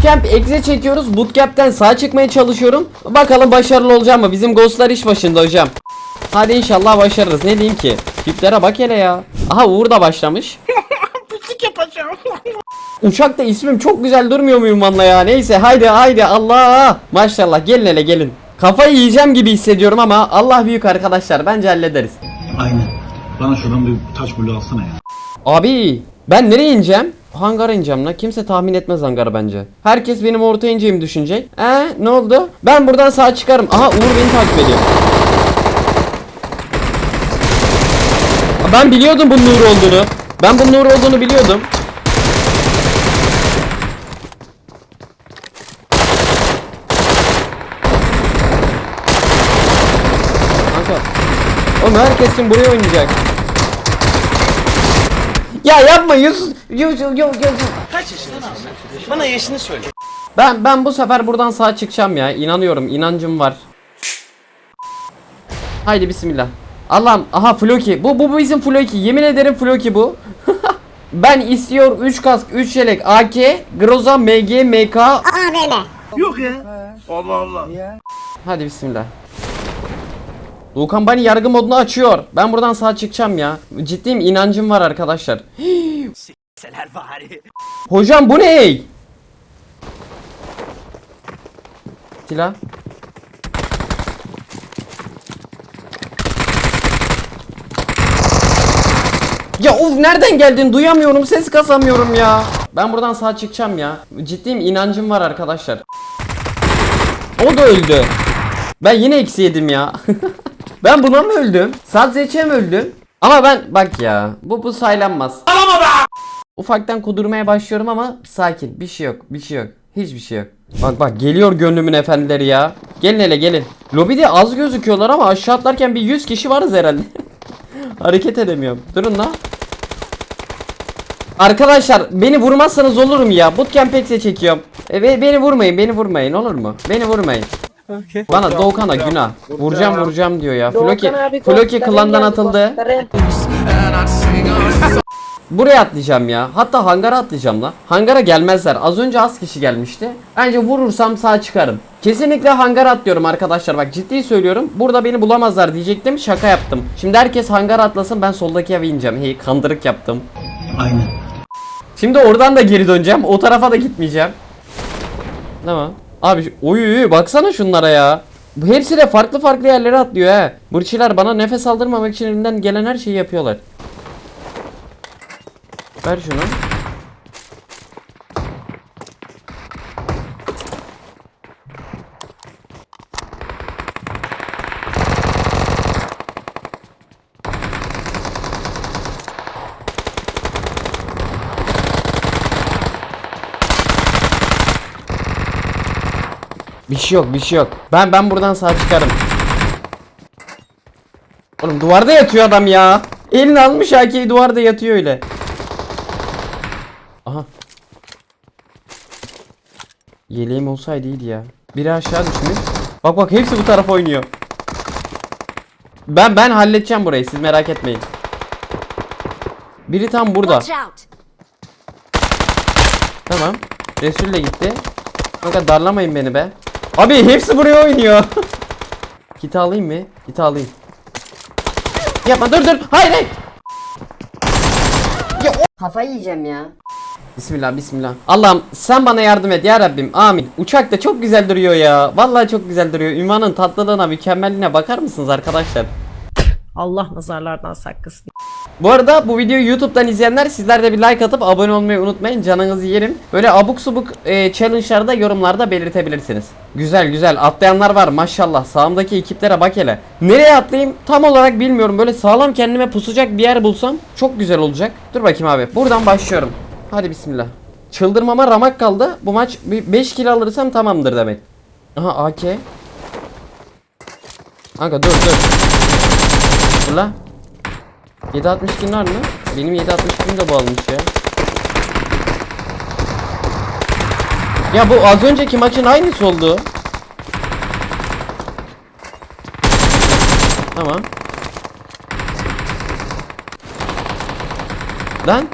Bootcamp exe çekiyoruz. Bootcamp'ten sağ çıkmaya çalışıyorum. Bakalım başarılı olacağım mı? Bizim ghostlar iş başında hocam. Hadi inşallah başarırız. Ne diyeyim ki? Tiplere bak hele ya. Aha Uğur da başlamış. Uçakta ismim çok güzel durmuyor muyum valla ya? Neyse haydi haydi Allah. Maşallah gelin hele gelin. Kafayı yiyeceğim gibi hissediyorum ama Allah büyük arkadaşlar bence hallederiz. Aynen. Bana şuradan bir taş bulu alsana ya. Abi ben nereye ineceğim? Hangara ineceğim lan. Kimse tahmin etmez hangarı bence. Herkes benim orta ineceğimi düşünecek. Ee ne oldu? Ben buradan sağ çıkarım. Aha Uğur beni takip ediyor. Ben biliyordum bunun Uğur olduğunu. Ben bunun Uğur olduğunu biliyordum. Kanka. Oğlum herkes şimdi buraya oynayacak. Ya yapma Yusuf. Yusuf yok yok. Kaç yaşındasın? Bana yaşını söyle. Ben ben bu sefer buradan sağ çıkacağım ya. İnanıyorum. inancım var. Haydi bismillah. Allah'ım aha Floki. Bu bu bizim Floki. Yemin ederim Floki bu. ben istiyor 3 kask, 3 yelek, AK, Groza, MG, MK. Hadi bismillah. Doğukan Bani yargı modunu açıyor. Ben buradan sağ çıkacağım ya. Ciddiyim inancım var arkadaşlar. Hocam bu ne? Silah. Ya of nereden geldin? Duyamıyorum, ses kasamıyorum ya. Ben buradan sağ çıkacağım ya. Ciddiyim inancım var arkadaşlar. O da öldü. Ben yine eksi yedim ya. ben buna mı öldüm? Sadece mi öldüm? Ama ben bak ya bu bu saylanmaz. Ufaktan kudurmaya başlıyorum ama sakin. Bir şey yok. Bir şey yok. Hiçbir şey yok. Bak bak geliyor gönlümün efendileri ya. Gelin hele gelin. Lobide az gözüküyorlar ama aşağı atlarken bir 100 kişi varız herhalde. Hareket edemiyorum. Durun la. Arkadaşlar beni vurmazsanız olurum ya. Bootcamp X'e çekiyorum. E, be- beni vurmayın, beni vurmayın olur mu? Beni vurmayın. Bana Doğukan'a günah. Vuracağım vuracağım diyor ya. Floki, Floki klandan atıldı. Buraya atlayacağım ya. Hatta hangara atlayacağım la. Hangara gelmezler. Az önce az kişi gelmişti. Bence vurursam sağ çıkarım. Kesinlikle hangara atlıyorum arkadaşlar. Bak ciddi söylüyorum. Burada beni bulamazlar diyecektim. Şaka yaptım. Şimdi herkes hangara atlasın. Ben soldaki eve ineceğim. Hey kandırık yaptım. Aynen. Şimdi oradan da geri döneceğim. O tarafa da gitmeyeceğim. Tamam. Abi oy baksana şunlara ya. Bu hepsi de farklı farklı yerlere atlıyor he. Burçiler bana nefes aldırmamak için elinden gelen her şeyi yapıyorlar. Ver şunu. Bir şey yok, bir şey yok. Ben ben buradan sağ çıkarım. Oğlum duvarda yatıyor adam ya. Elini almış AK'yi duvarda yatıyor öyle. Aha. Yeleğim olsaydı iyiydi ya. Biri aşağı düşmüş. Bak bak hepsi bu tarafa oynuyor. Ben ben halledeceğim burayı siz merak etmeyin. Biri tam burada. Tamam. Resul de gitti. Kanka darlamayın beni be. Abi hepsi buraya oynuyor. Kiti alayım mı? Kiti alayım. Yapma dur dur. Hayır hayır. Kafayı yiyeceğim ya. Bismillah bismillah. Allah'ım sen bana yardım et ya Rabbim. Amin. Uçak da çok güzel duruyor ya. Vallahi çok güzel duruyor. Ünvanın tatlılığına, mükemmelliğine bakar mısınız arkadaşlar? Allah nazarlardan saklasın. Bu arada bu videoyu YouTube'dan izleyenler sizler de bir like atıp abone olmayı unutmayın. Canınızı yerim. Böyle abuk subuk e, challenge'larda yorumlarda belirtebilirsiniz. Güzel güzel atlayanlar var maşallah. Sağımdaki ekiplere bak hele. Nereye atlayayım tam olarak bilmiyorum. Böyle sağlam kendime pusacak bir yer bulsam çok güzel olacak. Dur bakayım abi. Buradan başlıyorum. Hadi bismillah. Çıldırmama ramak kaldı. Bu maç 5 kill alırsam tamamdır demek. Aha AK. Kanka dur dur. Dur la. 7.62 var mı? Benim 7.62'm de bu almış ya. Ya bu az önceki maçın aynısı oldu. Tamam. Lan.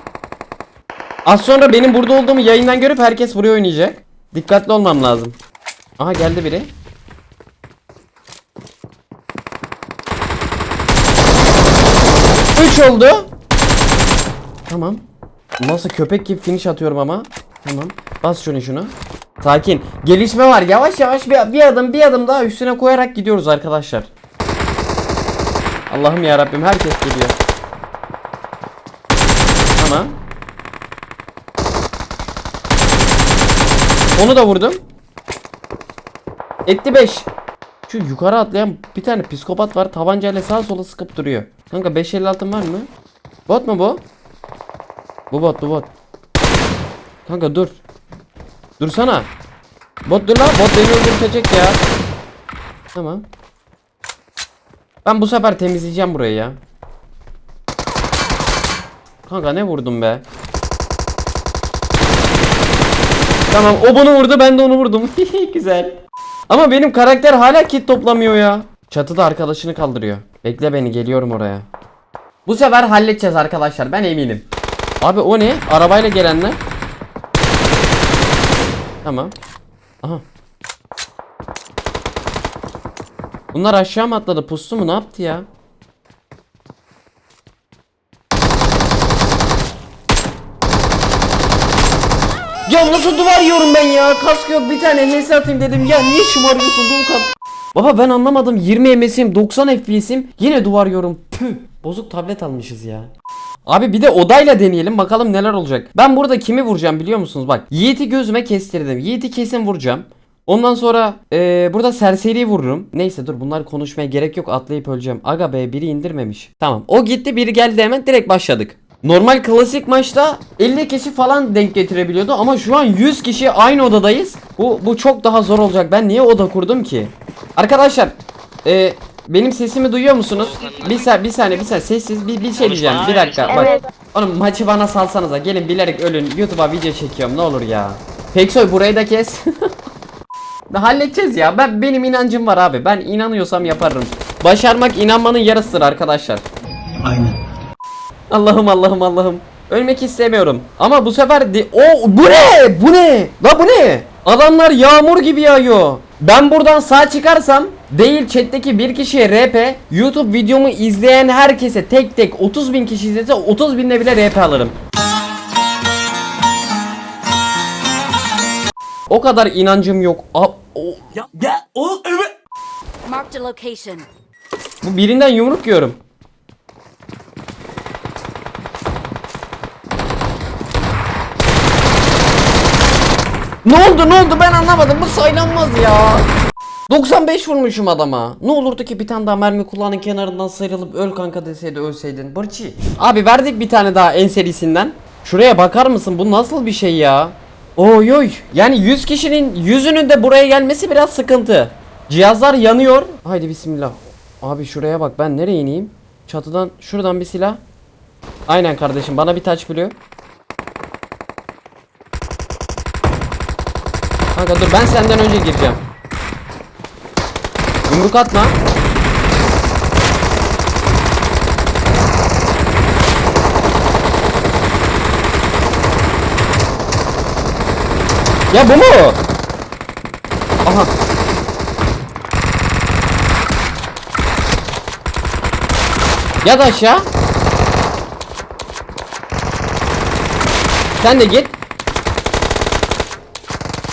Az sonra benim burada olduğumu yayından görüp herkes buraya oynayacak. Dikkatli olmam lazım. Aha geldi biri. Üç oldu. Tamam. Nasıl köpek gibi finish atıyorum ama. Tamam. Bas şunu şunu. Sakin. Gelişme var. Yavaş yavaş bir, bir adım bir adım daha üstüne koyarak gidiyoruz arkadaşlar. Allah'ım ya Rabbim herkes geliyor. Tamam. Onu da vurdum. Etti 5. Şu yukarı atlayan bir tane psikopat var. Tabancayla sağa sola sıkıp duruyor. Kanka 556 var mı? Bot mu bu? Bu bot bu bot. Kanka dur. Dursana. Bot dur lan. Bot beni öldürecek ya. Tamam. Ben bu sefer temizleyeceğim burayı ya. Kanka ne vurdum be? Tamam o bunu vurdu ben de onu vurdum. Güzel. Ama benim karakter hala kit toplamıyor ya. Çatıda arkadaşını kaldırıyor. Bekle beni geliyorum oraya. Bu sefer halledeceğiz arkadaşlar ben eminim. Abi o ne? Arabayla gelenler. Tamam. Aha. Bunlar aşağı mı atladı? Pustu mu? Ne yaptı ya? Ya nasıl duvar yiyorum ben ya? Kask yok bir tane HS atayım dedim. Ya niye şımarıyorsun Doğukan? Baba ben anlamadım. 20 MS'im 90 FPS'im yine duvar yiyorum. Püh. Bozuk tablet almışız ya. Abi bir de odayla deneyelim bakalım neler olacak. Ben burada kimi vuracağım biliyor musunuz? Bak Yiğit'i gözüme kestirdim. Yiğit'i kesin vuracağım. Ondan sonra eee, burada serseriyi vururum. Neyse dur bunlar konuşmaya gerek yok atlayıp öleceğim. Aga be biri indirmemiş. Tamam o gitti biri geldi hemen direkt başladık. Normal klasik maçta 50 kişi falan denk getirebiliyordu ama şu an 100 kişi aynı odadayız. Bu bu çok daha zor olacak. Ben niye oda kurdum ki? Arkadaşlar eee, benim sesimi duyuyor musunuz? Bir saniye bir saniye bir saniye sessiz bir, bir şey diyeceğim. Bir dakika bak. Oğlum maçı bana salsanıza. Gelin bilerek ölün. YouTube'a video çekiyorum ne olur ya. Peksoy burayı da kes. Halledeceğiz ya. Ben benim inancım var abi. Ben inanıyorsam yaparım. Başarmak inanmanın yarısıdır arkadaşlar. Aynen. Allah'ım Allah'ım Allah'ım. Ölmek istemiyorum. Ama bu sefer de o bu ne? Bu ne? La bu ne? Adamlar yağmur gibi yağıyor. Ben buradan sağ çıkarsam değil chat'teki bir kişiye RP, YouTube videomu izleyen herkese tek tek 30 bin kişi izlese 30 binle bile RP alırım. O kadar inancım yok. A- o- Ya, ya o evet. Marked a location. bu birinden yumruk yiyorum. Ne oldu ne oldu ben anlamadım bu saylanmaz ya. 95 vurmuşum adama. Ne olurdu ki bir tane daha mermi kulağının kenarından sıyrılıp öl kanka deseydi ölseydin. Barçi. Abi verdik bir tane daha en serisinden. Şuraya bakar mısın bu nasıl bir şey ya? Oy oy. Yani 100 kişinin yüzünün de buraya gelmesi biraz sıkıntı. Cihazlar yanıyor. Haydi bismillah. Abi şuraya bak ben nereye ineyim? Çatıdan şuradan bir silah. Aynen kardeşim bana bir taç biliyor. Kanka dur ben senden önce gireceğim. Yumruk atma. Ya bu mu? Aha. Yat aşağı. Sen de git.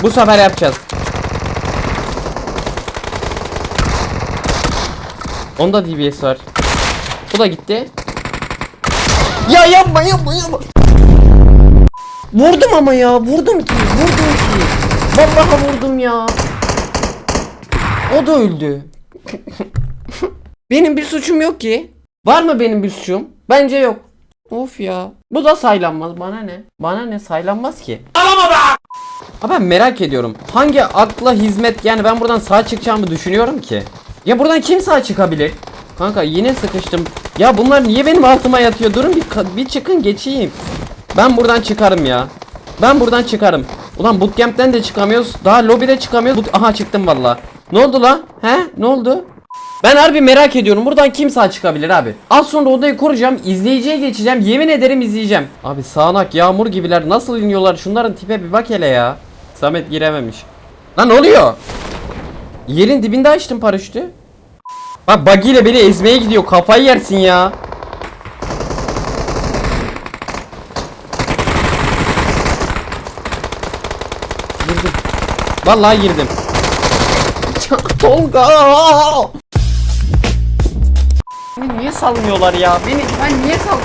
Bu sefer yapacağız. Onda DBS var. Bu da gitti. Ya yapma yapma yapma. Vurdum ama ya vurdum ki vurdum ki. Vallahi vurdum ya. O da öldü. benim bir suçum yok ki. Var mı benim bir suçum? Bence yok. Of ya. Bu da saylanmaz. Bana ne? Bana ne saylanmaz ki. Ha ben merak ediyorum. Hangi akla hizmet yani ben buradan sağ çıkacağımı düşünüyorum ki. Ya buradan kim sağ çıkabilir? Kanka yine sıkıştım. Ya bunlar niye benim altıma yatıyor? Durun bir, bir çıkın geçeyim. Ben buradan çıkarım ya. Ben buradan çıkarım. Ulan bootcamp'ten de çıkamıyoruz. Daha lobide çıkamıyoruz. Aha çıktım valla. Ne oldu lan? He? Ne oldu? Ben harbi merak ediyorum. Buradan kim sağ çıkabilir abi? Az sonra odayı kuracağım. izleyiciye geçeceğim. Yemin ederim izleyeceğim. Abi sağanak yağmur gibiler. Nasıl iniyorlar? Şunların tipe bir bak hele ya. Samet girememiş. Lan ne oluyor? Yerin dibinde açtım paraşütü. Bak buggy ile beni ezmeye gidiyor. Kafayı yersin ya. Girdim. Vallahi girdim. Tolga! Niye salmıyorlar ya? Beni ben niye sal?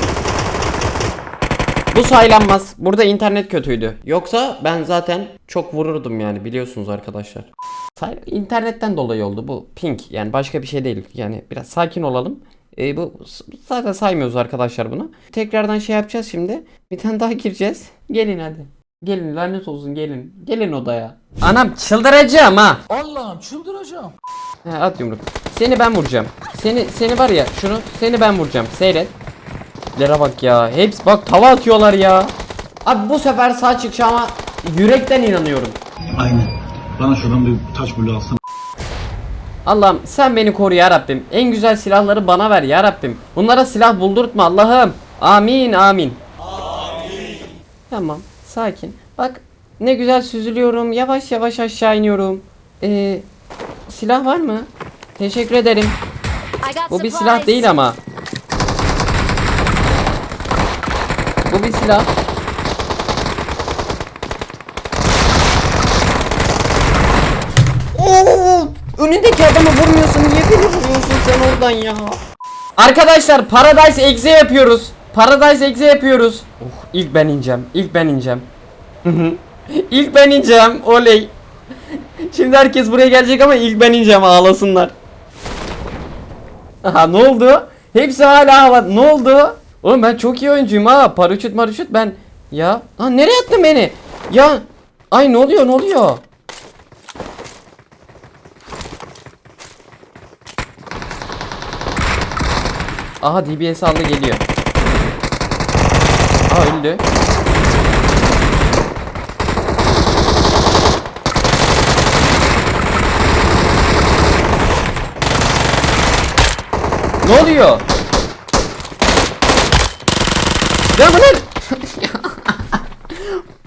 Bu saylanmaz. Burada internet kötüydü. Yoksa ben zaten çok vururdum yani biliyorsunuz arkadaşlar. İnternetten dolayı oldu bu. Pink yani başka bir şey değil. Yani biraz sakin olalım. Ee, bu zaten saymıyoruz arkadaşlar bunu. Tekrardan şey yapacağız şimdi. Bir tane daha gireceğiz. Gelin hadi. Gelin lanet olsun gelin. Gelin odaya. Anam çıldıracağım ha. Allah'ım çıldıracağım. He, at yumruk. Seni ben vuracağım. Seni seni var ya şunu seni ben vuracağım. Seyret. Lere bak ya. Hepsi bak tava atıyorlar ya. Abi bu sefer sağ çıkacağıma yürekten inanıyorum. Aynen. Bana şuradan bir taş bulu alsana. Allah'ım sen beni koru ya Rabbim. En güzel silahları bana ver ya Rabbim. Bunlara silah buldurtma Allah'ım. Amin amin. Tamam sakin. Bak ne güzel süzülüyorum. Yavaş yavaş aşağı iniyorum. Ee, silah var mı? Teşekkür ederim. Bu bir silah değil ama. Bu bir silah. Oo! Önündeki adamı vurmuyorsun. Niye beni vuruyorsun sen oradan ya? Arkadaşlar Paradise Exe yapıyoruz. Paradise Exe yapıyoruz. Oh, ilk ben ineceğim. İlk ben ineceğim. ilk ben ineceğim. Oley. Şimdi herkes buraya gelecek ama ilk ben ineceğim ağlasınlar. Aha ne oldu? Hepsi hala hava. Ne oldu? Oğlum ben çok iyi oyuncuyum ha. Paraşüt paraşüt ben. Ya. Ha nereye attın beni? Ya. Ay ne oluyor ne oluyor? Aha DBS aldı geliyor. Aa öldü. Ne oluyor? Ya bunlar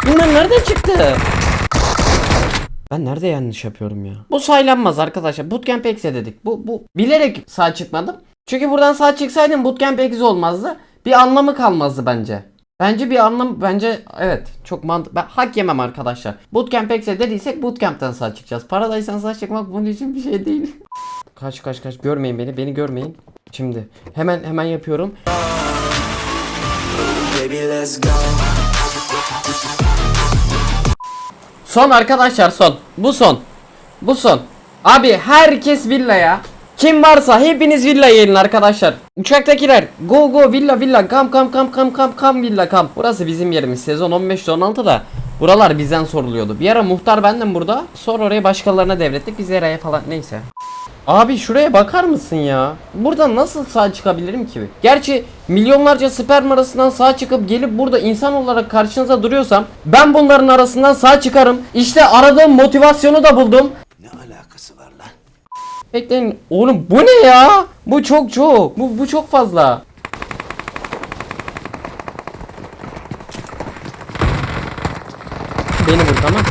Bunlar nereden çıktı? Ben nerede yanlış yapıyorum ya? Bu saylanmaz arkadaşlar. Bootcamp exe dedik. Bu bu bilerek sağ çıkmadım. Çünkü buradan sağ çıksaydım bootcamp exe olmazdı. Bir anlamı kalmazdı bence. Bence bir anlam bence evet çok mant ben hak yemem arkadaşlar. Bootcamp exe dediysek bootcamp'ten sağ çıkacağız. Paradise'dan sağ çıkmak bunun için bir şey değil. Kaç kaç kaç görmeyin beni beni görmeyin. Şimdi hemen hemen yapıyorum. Son arkadaşlar son. Bu son. Bu son. Abi herkes villaya. Kim varsa hepiniz villaya gelin arkadaşlar. Uçaktakiler go go villa villa kam kam kam kam kam kam villa kam. Burası bizim yerimiz sezon 15'te 16'da. Buralar bizden soruluyordu. Bir ara muhtar bendim burada. Sonra orayı başkalarına devrettik. Biz Eray'a falan neyse. Abi şuraya bakar mısın ya? Buradan nasıl sağ çıkabilirim ki? Gerçi milyonlarca sperm arasından sağ çıkıp gelip burada insan olarak karşınıza duruyorsam ben bunların arasından sağ çıkarım. İşte aradığım motivasyonu da buldum. Ne alakası var lan? Bekleyin. Oğlum bu ne ya? Bu çok çok. Bu, bu çok fazla. Beni vur tamam.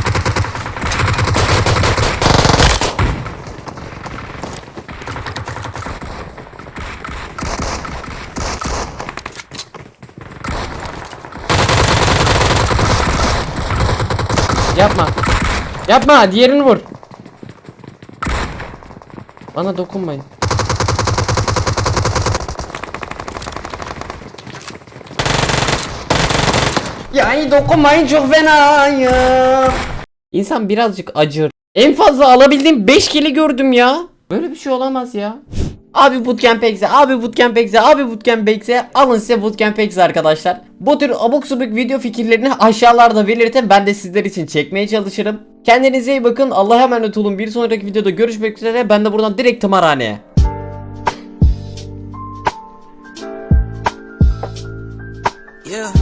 Yapma. Yapma. Diğerini vur. Bana dokunmayın. Ya iyi dokunmayın çok fenayım. İnsan birazcık acır. En fazla alabildiğim 5 kili gördüm ya. Böyle bir şey olamaz ya. Abi bootcamp exe, abi bootcamp exe, abi bootcamp exe. Alın size bootcamp exe arkadaşlar. Bu tür abuk subuk video fikirlerini aşağılarda belirtin. Ben de sizler için çekmeye çalışırım. Kendinize iyi bakın. Allah'a emanet olun. Bir sonraki videoda görüşmek üzere. Ben de buradan direkt tımarhaneye. Yeah.